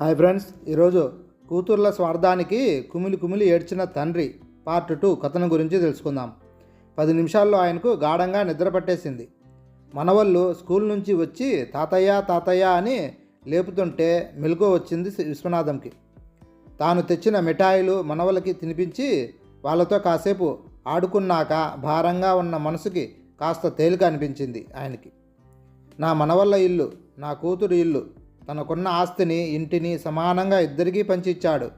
Hi friends ఈరోజు కూతుర్ల స్వార్థానికి కుమిలి కుమిలి ఏడ్చిన తండ్రి పార్ట్ టూ కథనం గురించి తెలుసుకుందాం. పది నిమిషాల్లో ఆయనకు గాఢంగా నిద్ర పట్టేసింది. మనవళ్ళు స్కూల్ నుంచి వచ్చి తాతయ్య తాతయ్య అని లేపుతుంటే మెలుగు వచ్చింది విశ్వనాథంకి. తాను తెచ్చిన మిఠాయిలు మనవలకి తినిపించి వాళ్ళతో కాసేపు ఆడుకున్నాక భారంగా ఉన్న మనసుకి కాస్త తేలిక అనిపించింది ఆయనకి. నా మనవళ్ళ ఇల్లు నా కూతురు ఇల్లు తనకున్న ఆస్తిని ఇంటిని సమానంగా ఇద్దరికీ పంచిచ్చాడు.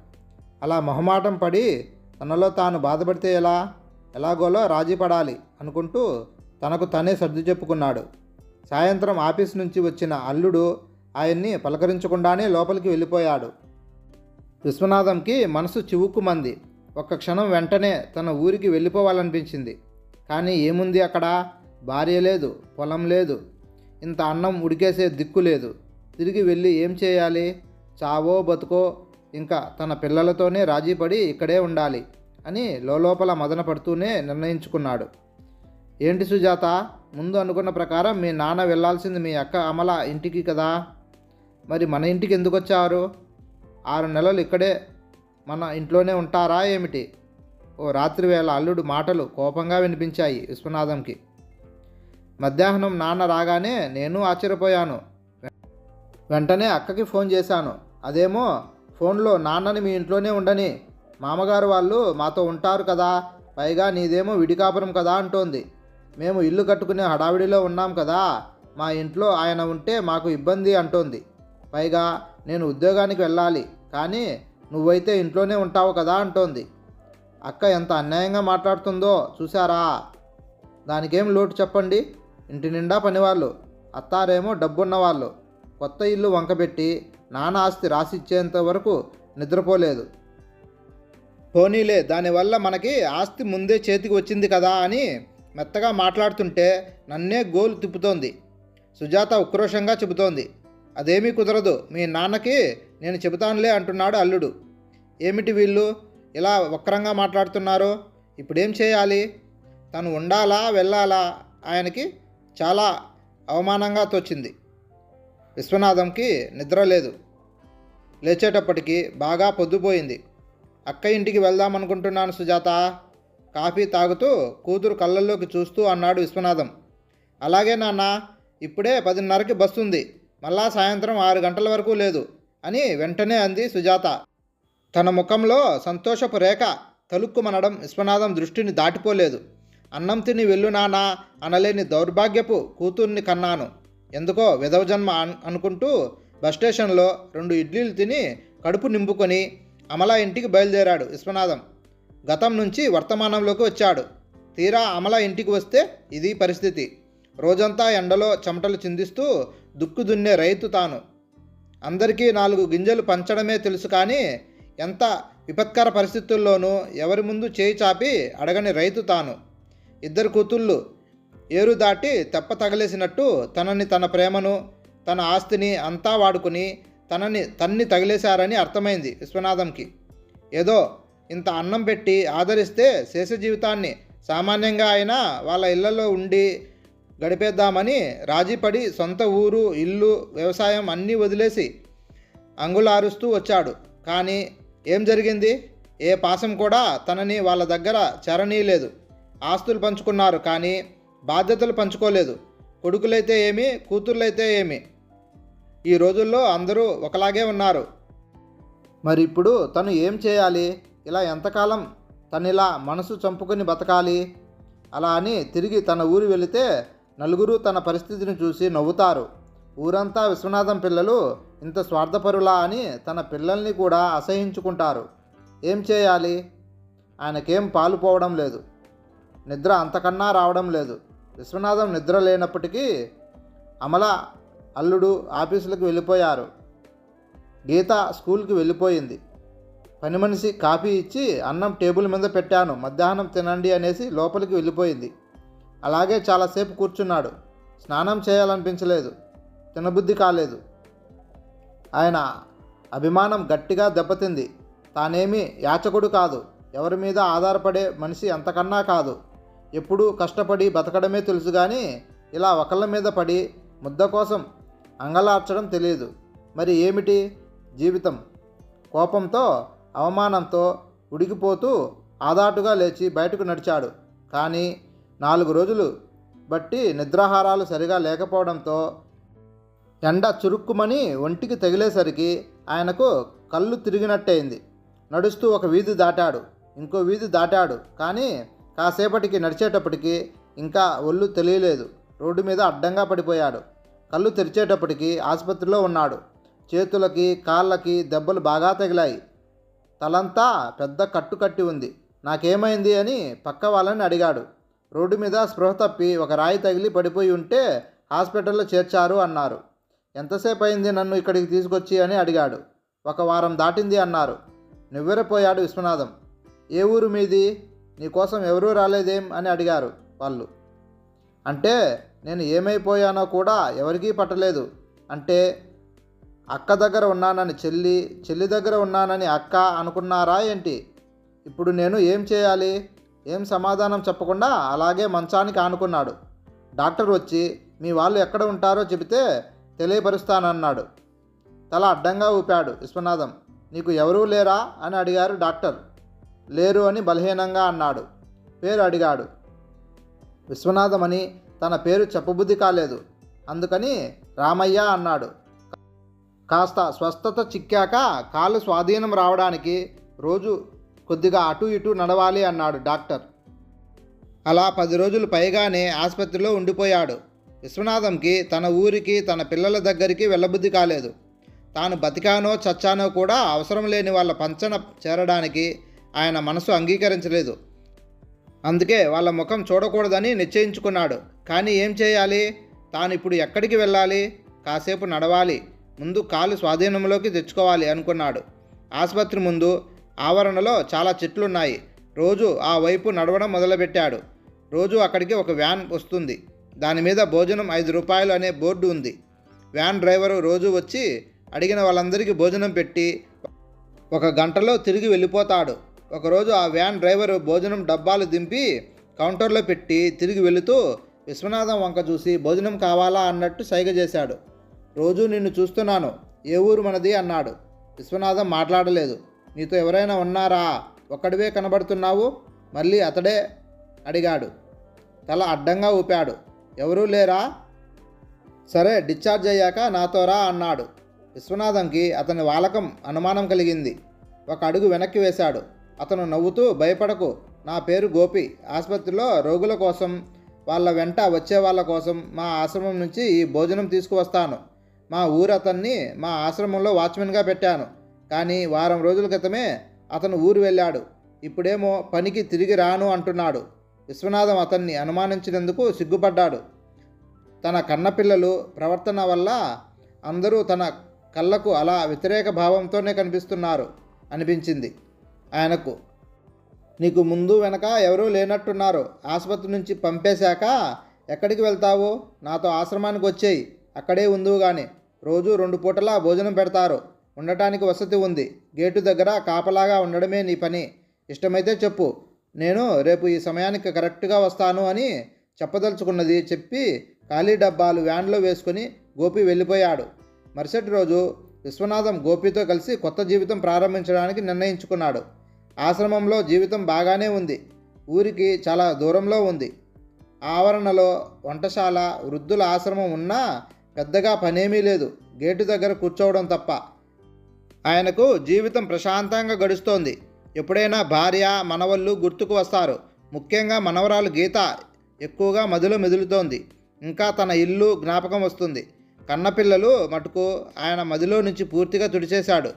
అలా మొహమాటం పడి తనలో తాను బాధపడితే ఎలా? ఎలాగోలో రాజీ పడాలి అనుకుంటూ తనకు తనే సర్దు చెప్పుకున్నాడు. సాయంత్రం ఆఫీస్ నుంచి వచ్చిన అల్లుడు ఆయన్ని పలకరించకుండానే లోపలికి వెళ్ళిపోయాడు. విశ్వనాథంకి మనసు చివుక్కుమంది ఒక్క క్షణం వెంటనే తన ఊరికి వెళ్ళిపోవాలనిపించింది. కానీ ఏముంది అక్కడ? భార్య లేదు పొలం లేదు. ఇంత అన్నం ఉడికేసే దిక్కు లేదు. తిరిగి వెళ్ళి ఏం చేయాలి? చావో బతుకో ఇంకా తన పిల్లలతోనే రాజీపడి ఇక్కడే ఉండాలి అని లోపల మదన పడుతూనే నిర్ణయించుకున్నాడు. ఏంటి సుజాత? ముందు అనుకున్న ప్రకారం మీ నాన్న వెళ్ళాల్సింది మీ అక్క అమల ఇంటికి కదా? మరి మన ఇంటికి ఎందుకు వచ్చారు ఆరు నెలలు ఇక్కడే మన ఇంట్లోనే ఉంటారా ఏమిటి? ఓ రాత్రి వేళ అల్లుడు మాటలు కోపంగా వినిపించాయి విశ్వనాథంకి. మధ్యాహ్నం నాన్న రాగానే నేను ఆశ్చర్యపోయాను. వెంటనే అక్కకి ఫోన్ చేశాను. అదేమో ఫోన్లో నాన్నని మీ ఇంట్లోనే ఉండని. మామగారు వాళ్ళు మాతో ఉంటారు కదా పైగా నీదేమో విడికాపురం కదా అంటోంది. మేము ఇల్లు కట్టుకునే హడావిడిలో ఉన్నాం కదా మా ఇంట్లో ఆయన ఉంటే మాకు ఇబ్బంది అంటోంది. పైగా నేను ఉద్యోగానికి వెళ్ళాలి కానీ నువ్వైతే ఇంట్లోనే ఉంటావు కదా అంటోంది. అక్క ఎంత అన్యాయంగా మాట్లాడుతుందో చూసారా దానికేం లోటు చెప్పండి? ఇంటి నిండా పనివాళ్ళు. అత్తారేమో డబ్బున్నవాళ్ళు. కొత్త ఇల్లు వంకబెట్టి నాన్న ఆస్తి రాసిచ్చేంత వరకు నిద్రపోలేదు. పోనీలే దానివల్ల మనకి ఆస్తి ముందే చేతికి వచ్చింది కదా అని మెత్తగా మాట్లాడుతుంటే నన్నే గోలు తిప్పుతోంది. సుజాత ఉక్రోషంగా చెబుతోంది. అదేమీ కుదరదు మీ నాన్నకి నేను చెబుతానులే అంటున్నాడు అల్లుడు. ఏమిటి వీళ్ళు? ఇలా వక్రంగా మాట్లాడుతున్నారు. ఇప్పుడేం చేయాలి? తను ఉండాలా వెళ్ళాలా? ఆయనకి చాలా అవమానంగా తోచింది. విశ్వనాథంకి నిద్ర లేదు. లేచేటప్పటికి బాగా పొద్దుపోయింది. అక్క ఇంటికి వెళ్దామనుకుంటున్నాను సుజాత. కాఫీ తాగుతూ కూతురు కళ్ళల్లోకి చూస్తూ అన్నాడు విశ్వనాథం. అలాగే నాన్న ఇప్పుడే పదిన్నరకి బస్సు ఉంది మళ్ళా సాయంత్రం ఆరు గంటల వరకు లేదు అని వెంటనే అంది సుజాత. తన ముఖంలో సంతోషపు రేఖ తలుక్కుమనడం విశ్వనాథం దృష్టిని దాటిపోలేదు. అన్నం తిని వెళ్ళు నానా అనలేని దౌర్భాగ్యపు కూతుర్ని కన్నాను. ఎందుకో విధవ జన్మ అనుకుంటూ బస్ స్టేషన్లో రెండు ఇడ్లీలు తిని కడుపు నింపుకొని అమల ఇంటికి బయలుదేరాడు విశ్వనాథం. గతం నుంచి వర్తమానంలోకి వచ్చాడు. తీరా అమల ఇంటికి వస్తే ఇది పరిస్థితి. రోజంతా ఎండలో చెమటలు చిందిస్తూ దుక్కు దున్నే రైతు తాను. అందరికీ నాలుగు గింజలు పంచడమే తెలుసు కానీ ఎంత విపత్కర పరిస్థితుల్లోనూ ఎవరి ముందు చేయి చాపి అడగని రైతు తాను. ఇద్దరు కూతుళ్ళు ఏరు దాటి తెప్ప తగిలేసినట్టు తనని తన ప్రేమను తన ఆస్తిని అంతా వాడుకుని తనని తన్ని తగిలేశారని అర్థమైంది విశ్వనాథంకి. ఏదో ఇంత అన్నం పెట్టి ఆదరిస్తే శేష జీవితాన్ని సామాన్యంగా అయినా వాళ్ళ ఇళ్ళలో ఉండి గడిపేద్దామని రాజీపడి సొంత ఊరు ఇల్లు వ్యవసాయం అన్నీ వదిలేసి అంగులారుస్తూ వచ్చాడు. కానీ ఏం జరిగింది? ఏ పాసం కూడా తనని వాళ్ళ దగ్గర చరణీయలేదు ఆస్తులు పంచుకున్నారు కానీ బాధ్యతలు పంచుకోలేదు. కొడుకులైతే ఏమి కూతుర్లైతే ఏమి? ఈ రోజుల్లో అందరూ ఒకలాగే ఉన్నారు. మరి ఇప్పుడు తను ఏం చేయాలి? ఇలా ఎంతకాలం తనిలా మనసు చంపుకొని బతకాలి? అలా అని తిరిగి తన ఊరు వెళితే నలుగురు తన పరిస్థితిని చూసి నవ్వుతారు. ఊరంతా విశ్వనాథం పిల్లలు ఇంత స్వార్థపరులా అని తన పిల్లల్ని కూడా అసహించుకుంటారు. ఏం చేయాలి? ఆయనకేం పాలు పోవడం లేదు. నిద్ర అంతకన్నా రావడం లేదు. విశ్వనాథం నిద్ర లేనప్పటికీ అమల అల్లుడు ఆఫీసులకు వెళ్ళిపోయారు. గీత స్కూల్కి వెళ్ళిపోయింది. పని మనిషి కాఫీ ఇచ్చి అన్నం టేబుల్ మీద పెట్టాను. మధ్యాహ్నం తినండి అనేసి లోపలికి వెళ్ళిపోయింది. అలాగే చాలాసేపు కూర్చున్నాడు. స్నానం చేయాలనిపించలేదు. తినబుద్ధి కాలేదు. ఆయన అభిమానం గట్టిగా దెబ్బతింది. తానేమీ యాచకుడు కాదు. ఎవరి మీద ఆధారపడే మనిషి అంతకన్నా కాదు. ఎప్పుడూ కష్టపడి బతకడమే తెలుసు కానీ ఇలా ఒకళ్ళ మీద పడి ముద్ద కోసం అంగలార్చడం తెలియదు. మరి ఏమిటి? జీవితం. కోపంతో అవమానంతో ఉడికిపోతూ ఆదాటుగా లేచి బయటకు నడిచాడు. కానీ నాలుగు రోజులు బట్టి నిద్రాహారాలు సరిగా లేకపోవడంతో ఎండ చురుక్కుమని ఒంటికి తగిలేసరికి ఆయనకు కళ్ళు తిరిగినట్టయింది. నడుస్తూ ఒక వీధి దాటాడు. ఇంకో వీధి దాటాడు. కానీ కాసేపటికి నడిచేటప్పటికి ఇంకా ఒళ్ళు తెలియలేదు. రోడ్డు మీద అడ్డంగా పడిపోయాడు. కళ్ళు తెరిచేటప్పటికి ఆసుపత్రిలో ఉన్నాడు. చేతులకి కాళ్ళకి దెబ్బలు బాగా తగిలాయి. తలంతా పెద్ద కట్టు కట్టి ఉంది. నాకేమైంది అని పక్క వాళ్ళని అడిగాడు. రోడ్డు మీద స్పృహ తప్పి ఒక రాయి తగిలి పడిపోయి ఉంటే హాస్పిటల్లో చేర్చారు అన్నారు. ఎంతసేపు అయింది నన్ను ఇక్కడికి తీసుకొచ్చి అని అడిగాడు. ఒక వారం దాటింది అన్నారు. నివ్వెరపోయాడు విశ్వనాథం. ఏ ఊరు మీది? నీకోసం ఎవరూ రాలేదేం అని అడిగారు వాళ్ళు. అంటే నేను ఏమైపోయానో కూడా ఎవరికీ పట్టలేదు. అంటే అక్క దగ్గర ఉన్నానని చెల్లి చెల్లి దగ్గర ఉన్నానని అక్క అనుకున్నారా ఏంటి? ఇప్పుడు నేను ఏం చేయాలి? ఏం సమాధానం చెప్పకుండా అలాగే మంచానికి ఆనుకున్నాడు. డాక్టర్ వచ్చి మీ వాళ్ళు ఎక్కడ ఉంటారో చెబితే తెలియపరుస్తానన్నాడు. తల అడ్డంగా ఊపాడు విశ్వనాథం. నీకు ఎవరూ లేరా? అని అడిగారు డాక్టర్. లేరు అని బలహీనంగా అన్నాడు. పేరు అడిగాడు. విశ్వనాథం అని తన పేరు చెప్పబుద్ధి కాలేదు. అందుకని రామయ్య అన్నాడు. కాస్త స్వస్థత చిక్కాక కాలు స్వాధీనం రావడానికి రోజు కొద్దిగా అటు ఇటు నడవాలి అన్నాడు డాక్టర్. అలా పది రోజులు పైగానే ఆసుపత్రిలో ఉండిపోయాడు. విశ్వనాథంకి తన ఊరికి తన పిల్లల దగ్గరికి వెళ్ళబుద్ధి కాలేదు. తాను బతికానో చచ్చానో కూడా అవసరం లేని వాళ్ళ పంచన చేరడానికి ఆయన మనసు అంగీకరించలేదు. అందుకే వాళ్ళ ముఖం చూడకూడదని నిశ్చయించుకున్నాడు. కానీ ఏం చేయాలి? తాను ఇప్పుడు ఎక్కడికి వెళ్ళాలి? కాసేపు నడవాలి. ముందు కాలు స్వాధీనంలోకి తెచ్చుకోవాలి అనుకున్నాడు. ఆసుపత్రి ముందు ఆవరణలో చాలా చెట్లున్నాయి. రోజు ఆ వైపు నడవడం మొదలుపెట్టాడు. రోజు అక్కడికి ఒక వ్యాన్ వస్తుంది. దాని మీద భోజనం ఐదు రూపాయలు అనే బోర్డు ఉంది. వ్యాన్ డ్రైవరు రోజు వచ్చి అడిగిన వాళ్ళందరికీ భోజనం పెట్టి ఒక గంటలో తిరిగి వెళ్ళిపోతాడు. ఒకరోజు ఆ వ్యాన్ డ్రైవరు భోజనం డబ్బాలు దింపి కౌంటర్లో పెట్టి తిరిగి వెళుతూ విశ్వనాథం వంక చూసి భోజనం కావాలా? అన్నట్టు సైగ చేశాడు. రోజు నిన్ను చూస్తున్నాను. ఏ ఊరు మనది? అన్నాడు. విశ్వనాథం మాట్లాడలేదు. నీతో ఎవరైనా ఉన్నారా? ఒక్కడివే కనబడుతున్నావు? మళ్ళీ అతడే? అడిగాడు. తల అడ్డంగా ఊపాడు. ఎవరూ లేరా? సరే డిశ్చార్జ్ అయ్యాక నాతో రా అన్నాడు. విశ్వనాథంకి అతని వాలకం అనుమానం కలిగింది. ఒక అడుగు వెనక్కి వేశాడు. అతను నవ్వుతూ భయపడకు. నా పేరు గోపి. ఆసుపత్రిలో రోగుల కోసం వాళ్ళ వెంట వచ్చే వాళ్ళ కోసం మా ఆశ్రమం నుంచి ఈ భోజనం తీసుకువస్తాను. మా ఊరు అతన్ని మా ఆశ్రమంలో వాచ్మెన్గా పెట్టాను. కానీ వారం రోజుల క్రితమే అతను ఊరు వెళ్ళాడు. ఇప్పుడేమో పనికి తిరిగి రాను అంటున్నాడు. విశ్వనాథం అతన్ని అనుమానించినందుకు సిగ్గుపడ్డాడు. తన కన్నపిల్లలు ప్రవర్తన వల్ల అందరూ తన కళ్ళకు అలా వ్యతిరేక భావంతోనే కనిపిస్తున్నారు అనిపించింది. ఆయనకు నీకు ముందు వెనక ఎవరూ లేనట్టున్నారు. ఆసుపత్రి నుంచి పంపేశాక ఎక్కడికి వెళ్తావు? నాతో ఆశ్రమానికి వచ్చేయి. అక్కడే ఉందువు కానీ రోజు రెండు పూటలా భోజనం పెడతారు. ఉండటానికి వసతి ఉంది. గేటు దగ్గర కాపలాగా ఉండడమే నీ పని. ఇష్టమైతే చెప్పు. నేను రేపు ఈ సమయానికి కరెక్ట్గా వస్తాను అని చెప్పదలుచుకున్నది చెప్పి ఖాళీ డబ్బాలు వ్యాన్లో వేసుకుని గోపి వెళ్ళిపోయాడు. మరుసటి రోజు విశ్వనాథం గోపితో కలిసి కొత్త జీవితం ప్రారంభించడానికి నిర్ణయించుకున్నాడు. ఆశ్రమంలో జీవితం బాగానే ఉంది. ఊరికి చాలా దూరంలో ఉంది. ఆవరణలో వంటశాల వృద్ధుల ఆశ్రమం ఉన్నా పెద్దగా పనేమీ లేదు. గేటు దగ్గర కూర్చోవడం తప్ప. ఆయనకు జీవితం ప్రశాంతంగా గడుస్తోంది. ఎప్పుడైనా భార్య మనవళ్ళు గుర్తుకు వస్తారు. ముఖ్యంగా మనవరాలు గీత ఎక్కువగా మదిలో మెదులుతోంది. ఇంకా తన ఇల్లు జ్ఞాపకం వస్తుంది. కన్నపిల్లలు మటుకు ఆయన మదిలో నుంచి పూర్తిగా తుడిచేశాడు.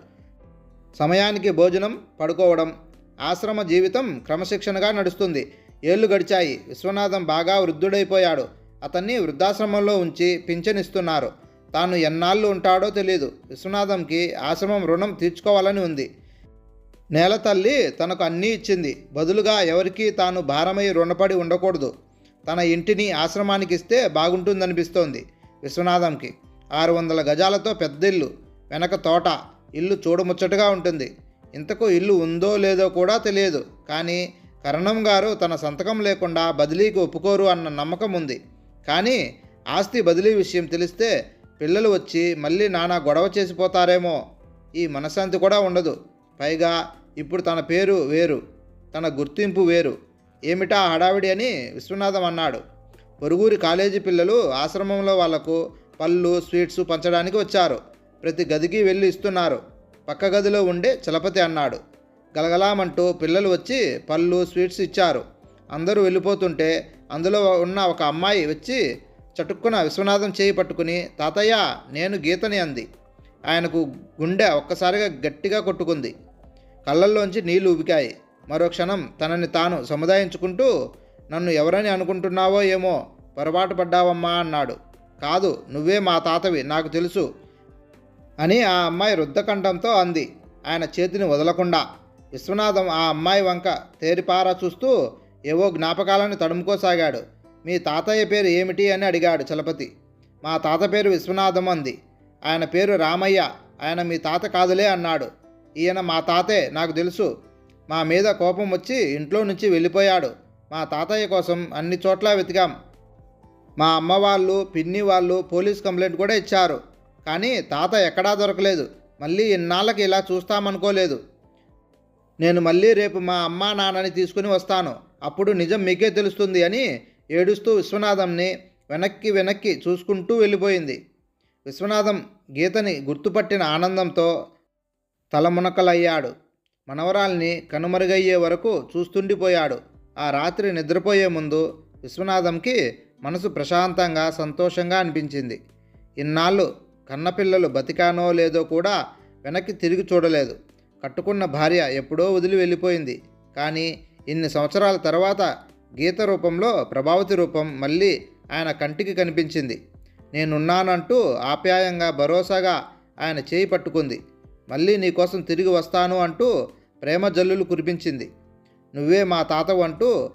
సమయానికి భోజనం పడుకోవడం ఆశ్రమ జీవితం క్రమశిక్షణగా నడుస్తుంది. ఏళ్ళు గడిచాయి. విశ్వనాథం బాగా వృద్ధుడైపోయాడు. అతన్ని వృద్ధాశ్రమంలో ఉంచి పింఛనిస్తున్నారు. తాను ఎన్నాళ్ళు ఉంటాడో తెలియదు విశ్వనాథంకి ఆశ్రమం రుణం తీర్చుకోవాలని ఉంది. నేల తల్లి తనకు అన్నీ ఇచ్చింది. బదులుగా ఎవరికీ తాను భారమై రుణపడి ఉండకూడదు. తన ఇంటిని ఆశ్రమానికి ఇస్తే బాగుంటుందనిపిస్తోంది విశ్వనాథంకి. ఆరు వందల గజాలతో పెద్ద ఇల్లు వెనక తోట. ఇల్లు చూడముచ్చటగా ఉంటుంది. ఇంతకు ఇల్లు ఉందో లేదో కూడా తెలియదు. కానీ కరణం గారు తన సంతకం లేకుండా బదిలీకి ఒప్పుకోరు అన్న నమ్మకం ఉంది. కానీ ఆస్తి బదిలీ విషయం తెలిస్తే పిల్లలు వచ్చి మళ్ళీ నానా గొడవ చేసిపోతారేమో ఈ మనశ్శాంతి కూడా ఉండదు. పైగా ఇప్పుడు తన పేరు వేరు. తన గుర్తింపు వేరు. ఏమిటా హడావిడి అని విశ్వనాథం అన్నాడు. పొరుగురి కాలేజీ పిల్లలు ఆశ్రమంలో వాళ్ళకు పళ్ళు స్వీట్స్ పంచడానికి వచ్చారు. ప్రతి గదికి వెళ్ళి ఇస్తున్నారు. పక్క గదిలో ఉండే చలపతి అన్నాడు. గలగలామంటూ పిల్లలు వచ్చి పళ్ళు స్వీట్స్ ఇచ్చారు. అందరూ వెళ్ళిపోతుంటే అందులో ఉన్న ఒక అమ్మాయి వచ్చి చటుక్కున విశ్వనాథం చేయి పట్టుకుని తాతయ్య నేను గీతని అంది. ఆయనకు గుండె ఒక్కసారిగా గట్టిగా కొట్టుకుంది. కళ్ళల్లోంచి నీళ్ళు ఉబికాయి మరో క్షణం తనని తాను సముదాయించుకుంటూ నన్ను ఎవరని అనుకుంటున్నావో ఏమో పొరపాటు పడ్డావమ్మా అన్నాడు. కాదు నువ్వే మా తాతవి నాకు తెలుసు. అని ఆ అమ్మాయి రుద్దకంఠంతో అంది. ఆయన చేతిని వదలకుండా. విశ్వనాథం ఆ అమ్మాయి వంక తేరిపారా చూస్తూ ఏవో జ్ఞాపకాలను తడుముకోసాగాడు. మీ తాతయ్య పేరు ఏమిటి అని అడిగాడు చలపతి. మా తాత పేరు విశ్వనాథం అంది. ఆయన పేరు రామయ్య. ఆయన మీ తాత కాదులే అన్నాడు. ఈయన మా తాతే నాకు తెలుసు. మా మీద కోపం వచ్చి ఇంట్లో నుంచి వెళ్ళిపోయాడు. మా తాతయ్య కోసం అన్ని చోట్ల వెతికాం. మా అమ్మ వాళ్ళు పిన్ని వాళ్ళు పోలీస్ కంప్లైంట్ కూడా ఇచ్చారు. కానీ తాత ఎక్కడా దొరకలేదు. మళ్ళీ ఇన్నాళ్ళకి ఇలా చూస్తామనుకోలేదు. నేను మళ్ళీ రేపు మా అమ్మా నాన్నని తీసుకుని వస్తాను. అప్పుడు నిజం మీకే తెలుస్తుంది అని ఏడుస్తూ విశ్వనాథంని వెనక్కి వెనక్కి చూసుకుంటూ వెళ్ళిపోయింది. విశ్వనాథం గీతని గుర్తుపట్టిన ఆనందంతో తలమునకలయ్యాడు మనవరాల్ని కనుమరుగయ్యే వరకు చూస్తుండిపోయాడు. ఆ రాత్రి నిద్రపోయే ముందు విశ్వనాథంకి మనసు ప్రశాంతంగా సంతోషంగా అనిపించింది. ఇన్నాళ్ళు కన్నపిల్లలు బతికానో లేదో కూడా వెనక్కి తిరిగి చూడలేదు. కట్టుకున్న భార్య ఎప్పుడో వదిలి వెళ్ళిపోయింది. కానీ ఇన్ని సంవత్సరాల తర్వాత గీత రూపంలో ప్రభావతి రూపం మళ్ళీ ఆయన కంటికి కనిపించింది. నేనున్నానంటూ ఆప్యాయంగా భరోసాగా ఆయన చేయి పట్టుకుంది. మళ్ళీ నీకోసం తిరిగి వస్తాను అంటూ ప్రేమ జల్లులు కురిపించింది. నువ్వే మా తాతవు అంటూ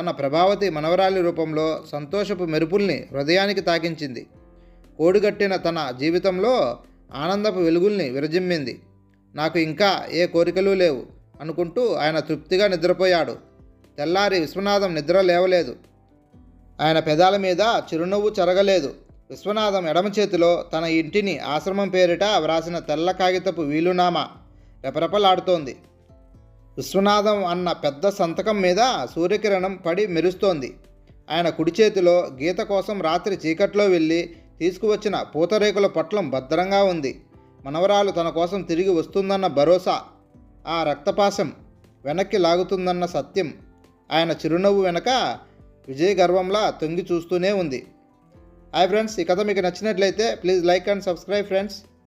తన ప్రభావతి మనవరాలి రూపంలో సంతోషపు మెరుపుల్ని హృదయానికి తాకించింది. కోడిగట్టిన తన జీవితంలో ఆనందపు వెలుగుల్ని విరజిమ్మింది. నాకు ఇంకా ఏ కోరికలు లేవు అనుకుంటూ ఆయన తృప్తిగా నిద్రపోయాడు. తెల్లారి విశ్వనాథం నిద్ర లేవలేదు. ఆయన పెదాల మీద చిరునవ్వు చెరగలేదు. విశ్వనాథం ఎడమ చేతిలో తన ఇంటిని ఆశ్రమం పేరిట వ్రాసిన తెల్ల కాగితపు వీలునామా రెపరెపలాడుతోంది. విశ్వనాథం అన్న పెద్ద సంతకం మీద సూర్యకిరణం పడి మెరుస్తోంది. ఆయన కుడి చేతిలో గీత కోసం రాత్రి చీకట్లో వెళ్ళి తీసుకువచ్చిన పూతరేకుల పొట్లం భద్రంగా ఉంది. మనవరాలు తన కోసం తిరిగి వస్తుందన్న భరోసా ఆ రక్తపాశం వెనక్కి లాగుతుందన్న సత్యం ఆయన చిరునవ్వు వెనక విజయ గర్వంలా తొంగి చూస్తూనే ఉంది. హాయ్ ఫ్రెండ్స్ ఈ కథ మీకు నచ్చినట్లయితే please like and subscribe friends.